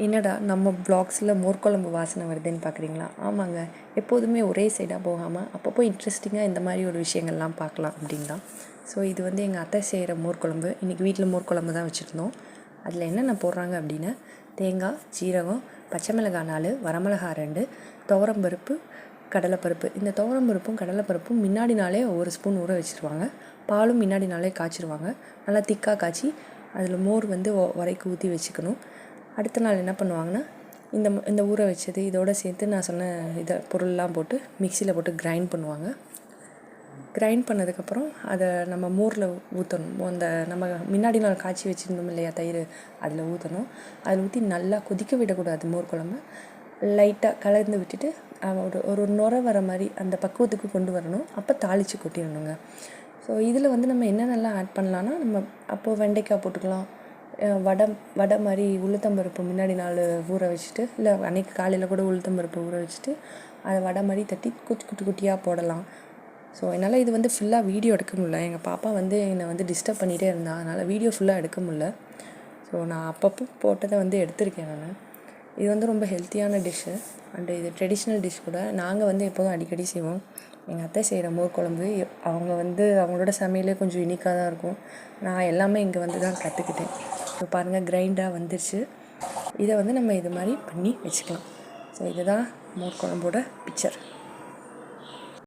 என்னடா நம்ம ப்ளாக்ஸில் மோர்க்குழம்பு வாசனை வருதுன்னு பார்க்குறீங்களா ஆமாங்க. எப்போதுமே ஒரே சைடாக போகாமல் அப்பப்போ இன்ட்ரெஸ்டிங்காக இந்த மாதிரி ஒரு விஷயங்கள்லாம் பார்க்கலாம் அப்படின் தான் ஸோ இது வந்து எங்கள் அத்தை செய்கிற மோர் குழம்பு இன்றைக்கி வீட்டில் மோர்க்குழம்பு தான் வச்சுருந்தோம். அதில் என்னென்ன போடுறாங்க அப்படின்னா தேங்காய் ஜீரகம் பச்சை மிளகாய் நாலு வரமிளகாய் ரெண்டு துவரம்பருப்பு கடலைப்பருப்பு. இந்த துவரம்பருப்பும் கடலைப்பருப்பும் முன்னாடி நாளே ஒரு ஸ்பூன் ஊற வச்சுருவாங்க. பாலும் முன்னாடி நாளே காய்ச்சிருவாங்க. நல்லா திக்காக காய்ச்சி அதில் மோர் வந்து ஒ- உரைக்கு ஊற்றி வச்சுக்கணும். அடுத்த நாள் என்ன பண்ணுவாங்கன்னா இந்த ம- இந்த ஊற வச்சது இதோட சேர்த்து நான் சொன்ன இதை பொருள்லாம் போட்டு மிக்சியில் போட்டு கிரைண்ட் பண்ணுவாங்க. கிரைண்ட் பண்ணதுக்கப்புறம் அதை நம்ம மோரில் ஊற்றணும் அந்த நம்ம முன்னாடி நாள் காய்ச்சி வச்சுருந்தோம் இல்லையா தயிர் அதில் ஊற்றணும் அதில் ஊற்றி நல்லா கொதிக்க விடக்கூடாது மோர் குழம்பு. லைட்டாக கலந்து விட்டுட்டு ஒரு ஒரு நுர வர மாதிரி அந்த பக்குவத்துக்கு கொண்டு வரணும். அப்போ தாளித்து கொட்டிடணுங்க. ஸோ இதில் வந்து நம்ம என்னென்னலாம் ஆட் பண்ணலான்னா நம்ம அப்போது வெண்டைக்காய் போட்டுக்கலாம். வடை வடை மாதிரி உளுத்தம்பருப்பு முன்னாடி நாள் ஊற வச்சுட்டு இல்லை அன்னைக்கு காலையில் கூட உளுத்தம்பருப்பு ஊற வச்சுட்டு அதை வடை மாதிரி தட்டி குட்டி குட்டி குட்டியாக போடலாம். ஸோ என்னால் இது வந்து ஃபுல்லாக வீடியோ எடுக்க முடியல. எங்கள் பாப்பா வந்து என்னை வந்து டிஸ்டர்ப் பண்ணிகிட்டே இருந்தா. அதனால் வீடியோ ஃபுல்லாக எடுக்க முடில ஸோ நான் அப்பப்போ போட்டதை வந்து எடுத்திருக்கேன் நான். இது வந்து ரொம்ப ஹெல்த்தியான டிஷ்ஷு அண்டு இது ட்ரெடிஷ்னல் டிஷ் கூட. நாங்கள் வந்து எப்போதும் அடிக்கடி செய்வோம். எங்கள் அத்தை செய்கிற மோர் குழம்பு அவங்க வந்து அவங்களோட சமையலே கொஞ்சம் யூனிக்காக தான் இருக்கும். நான் எல்லாமே இங்கே வந்து தான் கற்றுக்கிட்டேன் இப்போ பாருங்கள் கிரைண்டாக வந்துருச்சு. இதை வந்து நம்ம இது மாதிரி பண்ணி வச்சுக்கலாம். ஸோ இதுதான் மோர் குழம்போட பிக்சர்